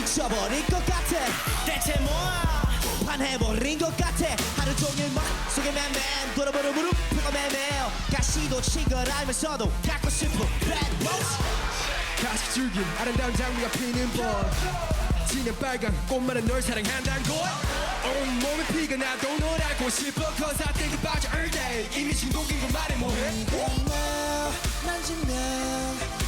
미쳐버릴 것 같아. 대체 뭐야? 반해버린 것 같아. 하루 종일 막 속에 맨맨 돌아보는 무릎 펴고 매매요. 가시도 친걸 알면서도 갖고 싶은 bad boss 가식 줄긴 아름다운 장미가 피는 법 지는 빨간 꽃만은 널 사랑한다는 걸 온몸에 피가 나도 널 알고 싶어. Cause I think about you every day. 이미 중독인 걸 말해 뭐해? 나 만지면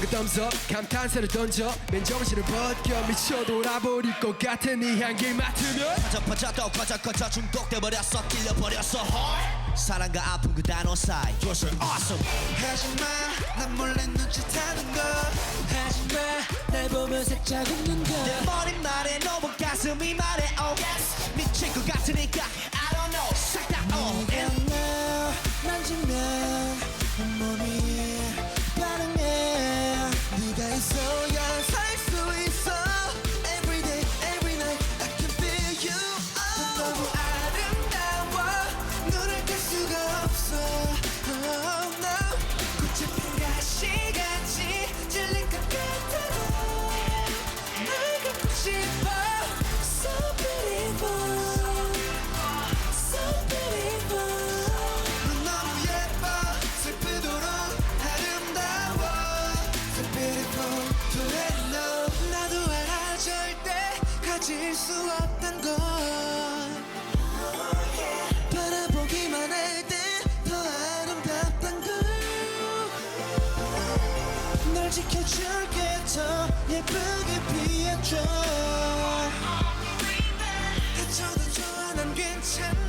두 finger thumbs up 감탄사를 던져 맨정신을 벗겨 미쳐 돌아버릴 것 같은 네 향기 맡으면 퍼져 퍼져 또 커져 커져 중독돼버렸어 끌려버렸어 heart 사랑과 아픔 그 단어 사이 You're so awesome. 하지마 난 몰래 눈짓하는 거. 하지마 날 보면 살짝 웃는 거내 머리 널 지켜줄게. 더 예쁘게 피해줘. 다쳐도 좋아 난 괜찮아.